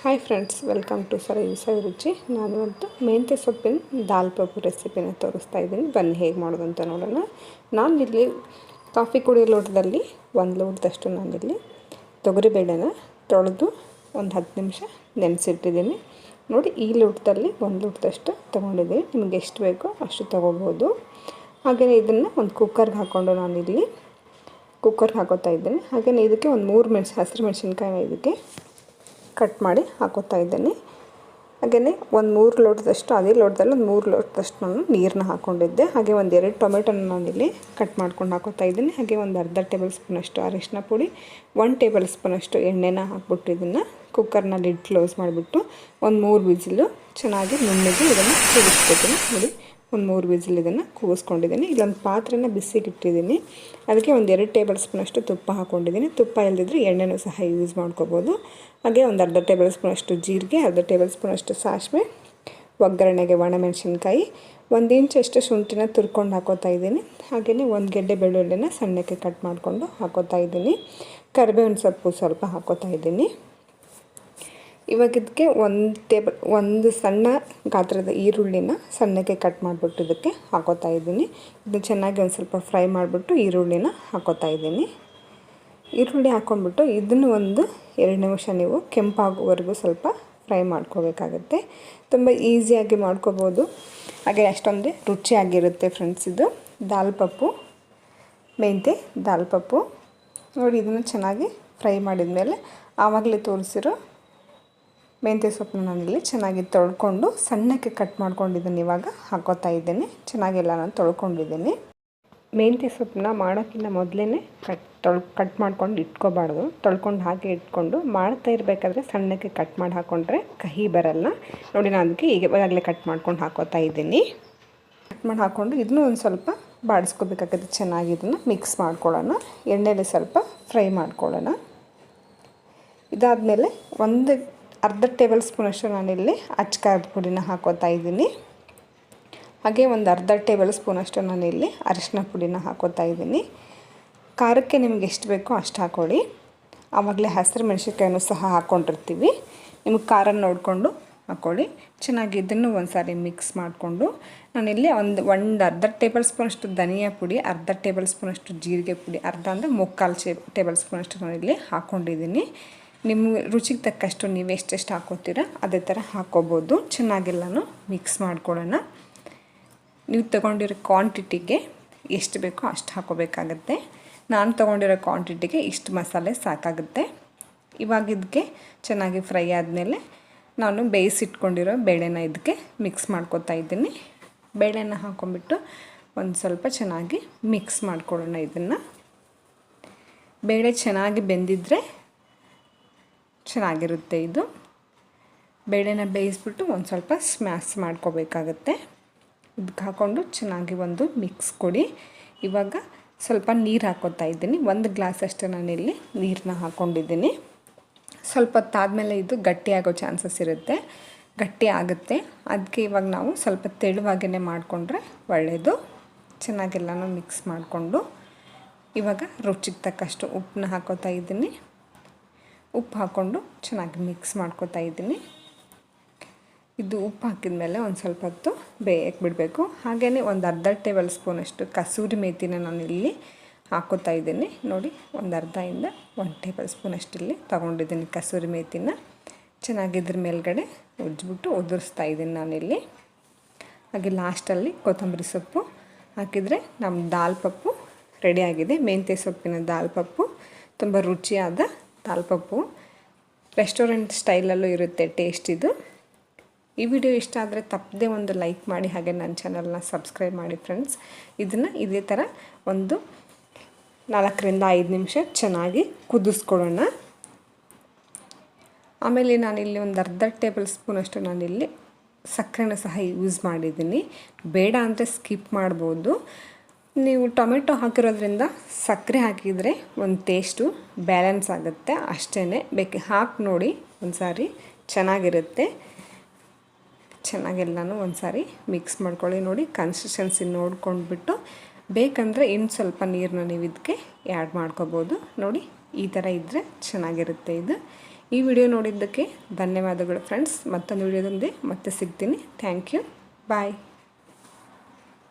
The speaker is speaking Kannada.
ಹಾಯ್ ಫ್ರೆಂಡ್ಸ್ ವೆಲ್ಕಮ್ ಟು ಸರ ಸವಿ ರುಚಿ ನಾನು ಇವತ್ತು ಮೆಂತ್ಯ ಸೊಪ್ಪಿನ ದಾಲ್ ಪಪ್ಪು ರೆಸಿಪಿನ ತೋರಿಸ್ತಾ ಇದ್ದೀನಿ. ಬನ್ನಿ, ಹೇಗೆ ಮಾಡೋದು ಅಂತ ನೋಡೋಣ. ನಾನಿಲ್ಲಿ ಕಾಫಿ ಕುಡಿಯೋ ಲೋಟದಲ್ಲಿ ಒಂದು ಲೋಟದಷ್ಟು ನಾನಿಲ್ಲಿ ತೊಗರಿಬೇಳೆನ ತೊಳೆದು ಒಂದು ಹತ್ತು ನಿಮಿಷ ನೆನೆಸಿಟ್ಟಿದ್ದೀನಿ. ನೋಡಿ, ಈ ಲೋಟದಲ್ಲಿ ಒಂದು ಲೋಟದಷ್ಟು ತೊಗೊಂಡಿದ್ದೀನಿ. ನಿಮಗೆ ಎಷ್ಟು ಬೇಕೋ ಅಷ್ಟು ತೊಗೋಬೋದು ಹಾಗೆಯೇ ಇದನ್ನು ಒಂದು ಕುಕ್ಕರ್ಗೆ ಹಾಕ್ಕೊಂಡು ನಾನಿಲ್ಲಿ ಕುಕ್ಕರ್ಗೆ ಹಾಕೋತಾ ಇದ್ದೀನಿ. ಹಾಗೆಯೇ ಇದಕ್ಕೆ ಒಂದು ಮೂರು ಮೆಣಸು ಹಸಿರು ಮೆಣಸಿನ್ಕಾಯಿನ ಇದಕ್ಕೆ ಕಟ್ ಮಾಡಿ ಹಾಕೋತಾ ಇದ್ದೀನಿ. ಹಾಗೆಯೇ ಒಂದು ಮೂರು ಲೋಟದಷ್ಟು, ಅದೇ ಲೋಟದಲ್ಲಿ ಒಂದು ಮೂರು ಲೋಟದಷ್ಟು ನಾನು ನೀರನ್ನ ಹಾಕ್ಕೊಂಡಿದ್ದೆ ಹಾಗೆ ಒಂದು ಎರಡು ಟೊಮೆಟೊನ ನಾನಿಲ್ಲಿ ಕಟ್ ಮಾಡ್ಕೊಂಡು ಹಾಕೋತಾ ಇದ್ದೀನಿ. ಹಾಗೆ ಒಂದು ಅರ್ಧ ಟೇಬಲ್ ಸ್ಪೂನಷ್ಟು ಅರಿಶಿನ ಪುಡಿ ಒನ್ ಟೇಬಲ್ ಸ್ಪೂನಷ್ಟು ಎಣ್ಣೆನ ಹಾಕ್ಬಿಟ್ಟು ಇದನ್ನು ಕುಕ್ಕರ್ನ ಲಿಡ್ ಕ್ಲೋಸ್ ಮಾಡಿಬಿಟ್ಟು ಒಂದು ಮೂರು ವಿಸಿಲು ಚೆನ್ನಾಗಿ ನುಣ್ಣಗೆ ಇದನ್ನು ಕುದಿಸ್ಕೊತೀನಿ ನೋಡಿ ಒಂದು ಮೂರು ವಿಸಿಲ್ ಇದನ್ನು ಕೂಗಿಸ್ಕೊಂಡಿದ್ದೀನಿ. ಇಲ್ಲೊಂದು ಪಾತ್ರೆನ ಬಿಸಿಗೆ ಇಟ್ಟಿದ್ದೀನಿ ಅದಕ್ಕೆ ಒಂದು ಎರಡು ಟೇಬಲ್ ಸ್ಪೂನಷ್ಟು ತುಪ್ಪ ಹಾಕ್ಕೊಂಡಿದ್ದೀನಿ ತುಪ್ಪ ಇಲ್ಲದಿದ್ದರೆ ಎಣ್ಣೆನೂ ಸಹ ಯೂಸ್ ಮಾಡ್ಕೋಬೋದು. ಹಾಗೆ ಒಂದು ಅರ್ಧ ಟೇಬಲ್ ಸ್ಪೂನಷ್ಟು ಜೀರಿಗೆ, ಅರ್ಧ ಟೇಬಲ್ ಸ್ಪೂನಷ್ಟು ಸಾಸಿವೆ, ಒಗ್ಗರಣೆಗೆ ಒಣಮೆಣಸಿನ್ಕಾಯಿ, ಒಂದು ಇಂಚಷ್ಟು ಶುಂಠಿನ ತುರ್ಕೊಂಡು ಹಾಕೋತಾ ಇದ್ದೀನಿ. ಹಾಗೆಯೇ ಒಂದು ಗೆಡ್ಡೆ ಬೆಳ್ಳುಳ್ಳಿನ ಸಣ್ಣಕ್ಕೆ ಕಟ್ ಮಾಡಿಕೊಂಡು ಹಾಕೋತಾ ಇದ್ದೀನಿ. ಕರಿಬೇವಿನ ಸೊಪ್ಪು ಸ್ವಲ್ಪ ಹಾಕೋತಾ ಇದ್ದೀನಿ. ಇವಾಗ ಇದಕ್ಕೆ ಒಂದು ಟೇಬಲ್ ಒಂದು ಸಣ್ಣ ಗಾತ್ರದ ಈರುಳ್ಳಿನ ಸಣ್ಣಕ್ಕೆ ಕಟ್ ಮಾಡಿಬಿಟ್ಟು ಇದಕ್ಕೆ ಹಾಕೋತಾ ಇದ್ದೀನಿ. ಇದು ಚೆನ್ನಾಗಿ ಒಂದು ಸ್ವಲ್ಪ ಫ್ರೈ ಮಾಡಿಬಿಟ್ಟು ಈರುಳ್ಳಿನ ಹಾಕೋತಾ ಇದ್ದೀನಿ. ಈರುಳ್ಳಿ ಹಾಕ್ಕೊಂಡ್ಬಿಟ್ಟು ಇದನ್ನು ಒಂದು ಎರಡು ನಿಮಿಷ ನೀವು ಕೆಂಪಾಗುವವರೆಗೂ ಸ್ವಲ್ಪ ಫ್ರೈ ಮಾಡ್ಕೋಬೇಕಾಗತ್ತೆ. ತುಂಬ ಈಸಿಯಾಗಿ ಮಾಡ್ಕೋಬೋದು. ಹಾಗೆ ಅಷ್ಟೊಂದು ರುಚಿಯಾಗಿರುತ್ತೆ ಫ್ರೆಂಡ್ಸ್ ಇದು. ದಾಲ್ ಪಪ್ಪು ಮೆಂತೆ ದಾಲ್ ಪಪ್ಪು. ನೋಡಿ ಇದನ್ನು ಚೆನ್ನಾಗಿ ಫ್ರೈ ಮಾಡಿದ ಮೇಲೆ ಆವಾಗಲೇ ತೋರಿಸಿರೋ ಮೆಂತ್ಯ ಸೊಪ್ಪನ್ನ ನಾನಿಲ್ಲಿ ಚೆನ್ನಾಗಿ ತೊಳ್ಕೊಂಡು ಸಣ್ಣಕ್ಕೆ ಕಟ್ ಮಾಡ್ಕೊಂಡಿದ್ದೀನಿ ಇವಾಗ. ಹಾಕೋತಾ ಇದ್ದೀನಿ. ಚೆನ್ನಾಗೆಲ್ಲ ನಾನು ತೊಳ್ಕೊಂಡಿದ್ದೀನಿ. ಮೆಂತ್ಯ ಸೊಪ್ಪನ್ನ ಮಾಡೋಕ್ಕಿಂತ ಮೊದಲೇ ಕಟ್ ತೊಳ್ ಕಟ್ ಮಾಡ್ಕೊಂಡು ಇಟ್ಕೋಬಾರ್ದು. ತೊಳ್ಕೊಂಡು ಹಾಗೆ ಇಟ್ಕೊಂಡು ಮಾಡ್ತಾ ಇರಬೇಕಾದ್ರೆ ಸಣ್ಣಕ್ಕೆ ಕಟ್ ಮಾಡಿ ಹಾಕ್ಕೊಂಡ್ರೆ ಕಹಿ ಬರಲ್ಲ. ನೋಡಿ, ನಾನು ಅದಕ್ಕೆ ಈಗ ಕಟ್ ಮಾಡ್ಕೊಂಡು ಹಾಕೋತಾ ಇದ್ದೀನಿ. ಕಟ್ ಮಾಡಿ ಹಾಕ್ಕೊಂಡು ಇದನ್ನೂ ಒಂದು ಸ್ವಲ್ಪ ಬಾಡಿಸ್ಕೋಬೇಕಾಗುತ್ತೆ ಚೆನ್ನಾಗಿ ಇದನ್ನು ಮಿಕ್ಸ್ ಮಾಡ್ಕೊಳ್ಳೋಣ. ಎಣ್ಣೆಲಿ ಸ್ವಲ್ಪ ಫ್ರೈ ಮಾಡ್ಕೊಳ್ಳೋಣ. ಇದಾದಮೇಲೆ ಒಂದು ಅರ್ಧ ಟೇಬಲ್ ಸ್ಪೂನಷ್ಟು ನಾನಿಲ್ಲಿ ಅಚ್ಚಕಾಯಿ ಪುಡಿನ ಹಾಕೋತಾ ಇದ್ದೀನಿ. ಹಾಗೆ ಒಂದು ಅರ್ಧ ಟೇಬಲ್ ಸ್ಪೂನಷ್ಟು ನಾನಿಲ್ಲಿ ಅರಿಶಿನ ಪುಡಿನ ಹಾಕೋತಾ ಇದ್ದೀನಿ. ಖಾರಕ್ಕೆ ನಿಮ್ಗೆ ಎಷ್ಟು ಬೇಕೋ ಅಷ್ಟು ಹಾಕೊಳ್ಳಿ. ಆವಾಗಲೇ ಹಸಿರು ಮೆಣಸಿನ್ಕಾಯನ್ನು ಸಹ ಹಾಕ್ಕೊಂಡಿರ್ತೀವಿ ನಿಮಗೆ ಖಾರ ನೋಡಿಕೊಂಡು ಹಾಕ್ಕೊಳ್ಳಿ ಚೆನ್ನಾಗಿ ಇದನ್ನು ಒಂದು ಸಾರಿ ಮಿಕ್ಸ್ ಮಾಡಿಕೊಂಡು ನಾನಿಲ್ಲಿ ಒಂದು ಒಂದು ಅರ್ಧ ಟೇಬಲ್ ಸ್ಪೂನಷ್ಟು ಧನಿಯಾ ಪುಡಿ, ಅರ್ಧ ಟೇಬಲ್ ಸ್ಪೂನಷ್ಟು ಜೀರಿಗೆ ಪುಡಿ, ಅರ್ಧ ಅಂದರೆ ಮುಕ್ಕಾಲು ಚೇ ಟೇಬಲ್ ಸ್ಪೂನಷ್ಟು ನಾನಿಲ್ಲಿ ಹಾಕ್ಕೊಂಡಿದ್ದೀನಿ ನಿಮ್ಮ ರುಚಿಗೆ ತಕ್ಕಷ್ಟು ನೀವು ಎಷ್ಟೆಷ್ಟು ಹಾಕೋತೀರ ಅದೇ ಥರ ಹಾಕ್ಕೋಬೋದು ಚೆನ್ನಾಗೆಲ್ಲನೂ ಮಿಕ್ಸ್ ಮಾಡ್ಕೊಳ್ಳೋಣ. ನೀವು ತೊಗೊಂಡಿರೋ ಕ್ವಾಂಟಿಟಿಗೆ ಎಷ್ಟು ಬೇಕೋ ಅಷ್ಟು ಹಾಕೋಬೇಕಾಗತ್ತೆ. ನಾನು ತೊಗೊಂಡಿರೋ ಕ್ವಾಂಟಿಟಿಗೆ ಇಷ್ಟು ಮಸಾಲೆ ಸಾಕಾಗುತ್ತೆ. ಇವಾಗ ಇದಕ್ಕೆ ಚೆನ್ನಾಗಿ ಫ್ರೈ ಆದಮೇಲೆ ನಾನು ಬೇಯಿಸಿಟ್ಕೊಂಡಿರೋ ಬೇಳೆನ ಇದಕ್ಕೆ ಮಿಕ್ಸ್ ಮಾಡ್ಕೊತಾ ಇದ್ದೀನಿ. ಬೇಳೆನ ಹಾಕೊಂಡ್ಬಿಟ್ಟು ಒಂದು ಸ್ವಲ್ಪ ಚೆನ್ನಾಗಿ ಮಿಕ್ಸ್ ಮಾಡ್ಕೊಳ್ಳೋಣ ಇದನ್ನು. ಬೇಳೆ ಚೆನ್ನಾಗಿ ಬೆಂದಿದ್ರೆ ಚೆನ್ನಾಗಿರುತ್ತೆ ಇದು. ಬೇಳೆನ ಬೇಯಿಸ್ಬಿಟ್ಟು ಒಂದು ಸ್ವಲ್ಪ ಸ್ಮ್ಯಾಶ್ ಮಾಡ್ಕೋಬೇಕಾಗತ್ತೆ. ಇದಕ್ಕೆ ಹಾಕ್ಕೊಂಡು ಚೆನ್ನಾಗಿ ಒಂದು ಮಿಕ್ಸ್ ಕೊಡಿ. ಇವಾಗ ಸ್ವಲ್ಪ ನೀರು ಹಾಕೋತಾ ಇದ್ದೀನಿ. ಒಂದು ಗ್ಲಾಸ್ ಅಷ್ಟು ನಾನಿಲ್ಲಿ ನೀರನ್ನ ಹಾಕ್ಕೊಂಡಿದ್ದೀನಿ ಸ್ವಲ್ಪ ಹೊತ್ತಾದಮೇಲೆ ಇದು ಗಟ್ಟಿಯಾಗೋ ಚಾನ್ಸಸ್ ಇರುತ್ತೆ. ಗಟ್ಟಿ ಆಗುತ್ತೆ. ಅದಕ್ಕೆ ಇವಾಗ ನಾವು ಸ್ವಲ್ಪ ತೆಳುವಾಗೇ ಮಾಡಿಕೊಂಡ್ರೆ ಒಳ್ಳೆಯದು ಚೆನ್ನಾಗೆಲ್ಲನೂ ಮಿಕ್ಸ್ ಮಾಡಿಕೊಂಡು ಇವಾಗ ರುಚಿಗೆ ತಕ್ಕಷ್ಟು ಉಪ್ಪನ್ನ ಹಾಕೋತಾ ಇದ್ದೀನಿ. ಉಪ್ಪು ಹಾಕ್ಕೊಂಡು ಚೆನ್ನಾಗಿ ಮಿಕ್ಸ್ ಮಾಡ್ಕೊತಾ ಇದ್ದೀನಿ. ಇದು ಉಪ್ಪು ಹಾಕಿದ ಮೇಲೆ ಒಂದು ಸ್ವಲ್ಪ ಹೊತ್ತು ಬೇಯಕ್ಕೆ ಬಿಡಬೇಕು. ಹಾಗೆಯೇ ಒಂದು ಅರ್ಧ ಟೇಬಲ್ ಸ್ಪೂನಷ್ಟು ಕಸೂರಿ ಮೇಥಿನ ನಾನು ಇಲ್ಲಿ ಹಾಕೋತಾ ಇದ್ದೀನಿ. ನೋಡಿ, ಒಂದು ಅರ್ಧದಿಂದ ಒಂದು ಟೇಬಲ್ ಸ್ಪೂನಷ್ಟು ಇಲ್ಲಿ ತೊಗೊಂಡಿದ್ದೀನಿ ಕಸೂರಿ ಮೇಥಿನ ಚೆನ್ನಾಗಿ ಇದ್ರ ಮೇಲ್ಗಡೆ ಉಜ್ಜಿಬಿಟ್ಟು ಉದುರಿಸ್ತಾ ಇದ್ದೀನಿ ನಾನಿಲ್ಲಿ ಹಾಗೆ ಲಾಸ್ಟಲ್ಲಿ ಕೊತ್ತಂಬರಿ ಸೊಪ್ಪು ಹಾಕಿದರೆ ನಮ್ಮ ದಾಲ್ ಪಪ್ಪು ರೆಡಿಯಾಗಿದೆ ಮೆಂತ್ಯ ಸೊಪ್ಪಿನ ದಾಲ್ ಪಪ್ಪು. ತುಂಬ ರುಚಿಯಾದ ದಾಲ್ ಪಪ್ಪು ರೆಸ್ಟೋರೆಂಟ್ ಸ್ಟೈಲಲ್ಲೂ ಇರುತ್ತೆ ಟೇಸ್ಟ್ ಇದು. ಈ ವಿಡಿಯೋ ಇಷ್ಟ ಆದರೆ ತಪ್ಪದೆ ಒಂದು ಲೈಕ್ ಮಾಡಿ ಹಾಗೆ ನನ್ನ ಚಾನಲ್ನ ಸಬ್ಸ್ಕ್ರೈಬ್ ಮಾಡಿ ಫ್ರೆಂಡ್ಸ್ ಇದನ್ನು ಇದೇ ಥರ ಒಂದು ನಾಲ್ಕರಿಂದ ಐದು ನಿಮಿಷ ಚೆನ್ನಾಗಿ ಕುದಿಸ್ಕೊಡೋಣ. ಆಮೇಲೆ ನಾನಿಲ್ಲಿ ಒಂದು ಅರ್ಧ ಟೇಬಲ್ ಸ್ಪೂನಷ್ಟು ನಾನಿಲ್ಲಿ ಸಕ್ಕರೆನ ಸಹ ಯೂಸ್ ಮಾಡಿದ್ದೀನಿ. ಬೇಡ ಅಂದರೆ ಸ್ಕಿಪ್ ಮಾಡ್ಬೋದು. ನೀವು ಟೊಮೆಟೊ ಹಾಕಿರೋದ್ರಿಂದ ಸಕ್ಕರೆ ಹಾಕಿದರೆ ಒಂದು ಟೇಸ್ಟು ಬ್ಯಾಲೆನ್ಸ್ ಆಗುತ್ತೆ. ಅಷ್ಟೇ ಬೇಕು, ಹಾಕಿ ನೋಡಿ ಒಂದು ಸಾರಿ ಚೆನ್ನಾಗಿರುತ್ತೆ. ಚೆನ್ನಾಗೆಲ್ಲನೂ ಒಂದು ಸಾರಿ ಮಿಕ್ಸ್ ಮಾಡ್ಕೊಳ್ಳಿ ನೋಡಿ ಕನ್ಸಿಸ್ಟೆನ್ಸಿ ನೋಡ್ಕೊಂಡ್ಬಿಟ್ಟು ಬೇಕಂದರೆ ಇನ್ನು ಸ್ವಲ್ಪ ನೀರನ್ನ ನೀವು ಇದಕ್ಕೆ ಆ್ಯಡ್ ಮಾಡ್ಕೋಬೋದು. ನೋಡಿ, ಈ ಥರ ಇದ್ದರೆ ಚೆನ್ನಾಗಿರುತ್ತೆ ಇದು. ಈ ವಿಡಿಯೋ ನೋಡಿದ್ದಕ್ಕೆ ಧನ್ಯವಾದಗಳು ಫ್ರೆಂಡ್ಸ್ ಮತ್ತೊಂದು ವಿಡಿಯೋದಲ್ಲಿ ಮತ್ತೆ ಸಿಗ್ತೀನಿ. Thank you bye